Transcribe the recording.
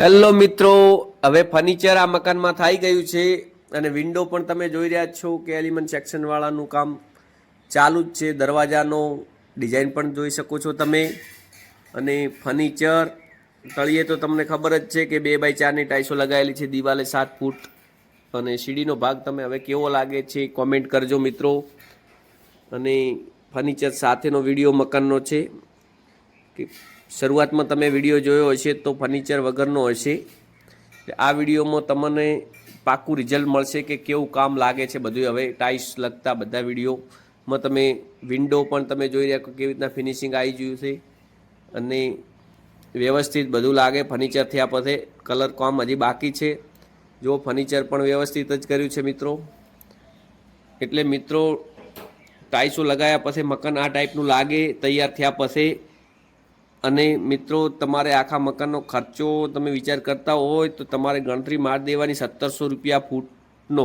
Hello મિત્રો, હવે furniture આ મકાનમાં થઈ ગયું છે અને વિન્ડો પણ તમે જોઈ રહ્યા છો કે એલિમેન્ટ સેક્શનવાળાનું કામ ચાલુ જ છે. દરવાજાનો ડિઝાઇન પણ જોઈ શકો છો તમે. અને ફર્નિચર તળિયે તો તમને ખબર જ છે કે બે બાય ચારની ટાઈસો લગાવેલી છે, દિવાલે સાત ફૂટ. અને સીડીનો ભાગ તમે હવે કેવો લાગે છે કોમેન્ટ કરજો મિત્રો. અને ફર્નિચર સાથેનો વીડિયો મકાનનો છે. કે શરૂઆતમાં તમે વીડિયો જોયો હશે તો ફર્નિચર વગરનો હશે. આ વિડીયોમાં તમને પાક્કું રિઝલ્ટ મળશે કે કેવું કામ લાગે છે બધું. હવે ટાઇલ્સ લગતા બધા વિડીયોમાં તમે વિન્ડો પણ તમે જોઈ રહ્યા કેવી રીતના ફિનિશિંગ આવી ગયું છે. અને વ્યવસ્થિત બધું લાગે. ફર્નિચર થયા પછી કલર કામ હજી બાકી છે. જો ફર્નિચર પણ વ્યવસ્થિત જ કર્યું છે મિત્રો. એટલે મિત્રો, ટાઇલ્સો લગાવ્યા પછી મકાન આ ટાઈપનું લાગે, તૈયાર થયા પછી અને મિત્રો, તમારે આખા મકાનનો ખર્ચો તમે વિચાર કરતા હોય તો તમારે ગણતરી માર દેવાની સત્તરસો રૂપિયા ફૂટનો.